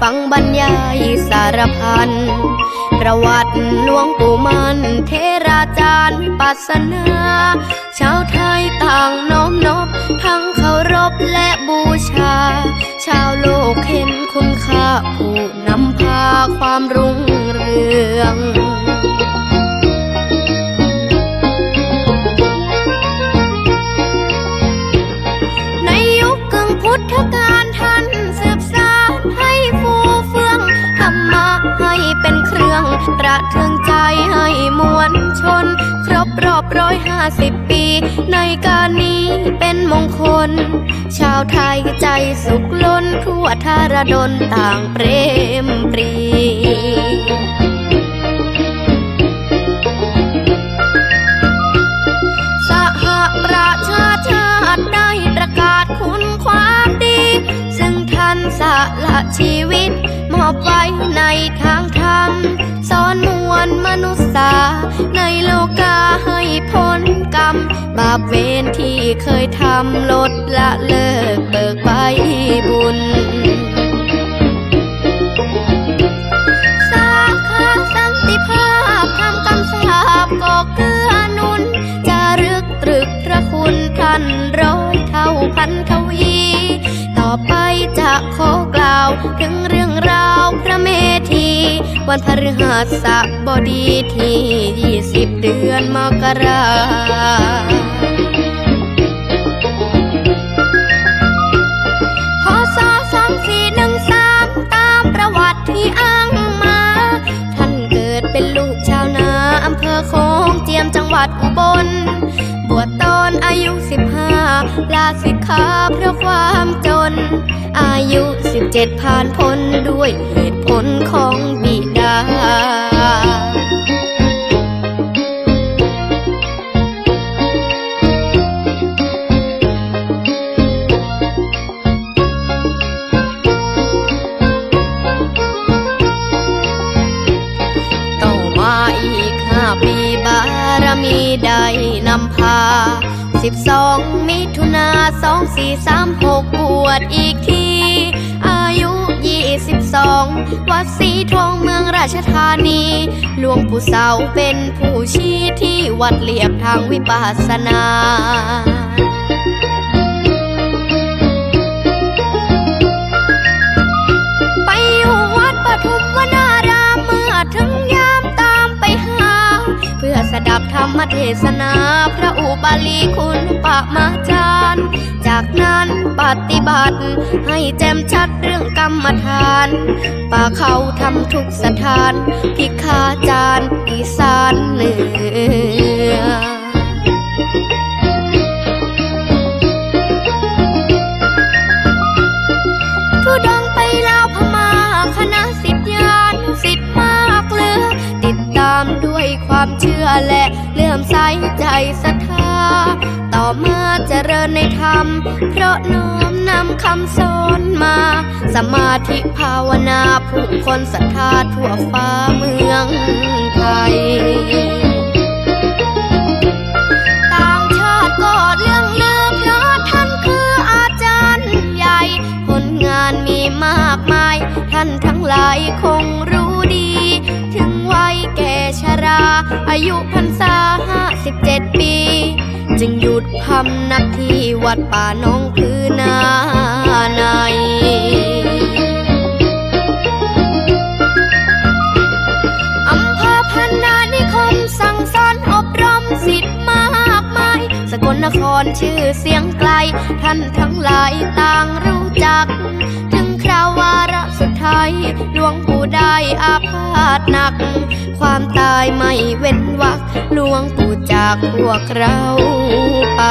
ฟังบรรยายสารพัน ประวัติหลวงปู่มันเทราจารย์วิปัสสนาชาวไทยต่างน้อมนบ ทั้งเคารพและบูชา ชาวโลกเห็นคุณค่าผู้นำพาความรุ่ง เป็นเครื่องประเทืองใจให้มวลชน ครบรอบร้อยห้าสิบปี ในการนี้เป็นมงคล ชาวไทยใจสุขล้นทั่วทารดนต่างเปรมปรีสหประชาชาติได้ประกาศคุณความดี ซึ่งท่านสละชีวิต อบไว้ในทางธรรมสอนมวลมนุษย์ในโลกาให้พ้นกรรม บาปเวรที่เคยทำลดละเลิกเบิกใบบุญสาขาสันติภาพทำกำสาบก็เกื้อนุน จะรึกตรึกพระคุณท่านร้อยเท่าพันทวี ต่อไปจะขอกล่าวถึงเรื่อง วันพฤหัสบดีที่ยี่สิบเดือนมกราพศสองสี่หนึ่งสามตามประวัติที่อ้างมา ท่านเกิดเป็นลูกชาวนาอำเภอโค้งเจียมจังหวัดอุบล บวชตอนอายุสิบห้าลาสิกขาเพราะความจน อายุสิบเจ็ดผ่านพ้นด้วยเหตุผลของ มีได้นำพาสิบสองมิถุนาสองสี่สามหกปวดอีกที อายุยี่สิบสองวัดสีทองเมืองราชธานี หลวงปู่เสาเป็นผู้ชี้ที่วัดเลียบทางวิปัสสนา ศนาพระอุบาลีคุณปะมาจารย์ จากนั้นปฏิบัติ ให้แจ่มชัดเรื่องกรรมฐาน ป่าเขาทำทุกสถานพิกขาจารย์อีสานเหนือทุดงไปลาพม่าคณะสิทธิยานสิทธิ์มากเลือติดตามด้วยความเชื่อและ ลื่อมใสใจศรัทธา ต่อมาเจริญในธรรม เพราะน้อมนำคำสอนมา สมาธิภาวนาผู้คนศรัทธาทั่วฟ้าเมืองไทย อายุพรรษาห้าสิบเจ็ดปี จึงหยุดพำนักที่วัดป่าน้องคือนาในอำเภอพันนานิคมสั่งสอนอบรมสิทธิ์มากมาย สกลนครชื่อเสียงไกล ท่านทั้งหลายต่างรู้จักถ ราวาระสุดท้ายหลวงปู่ได้อาพาธหนัก ความตายไม่เว้นวักหลวงปู่จากพวกเราไป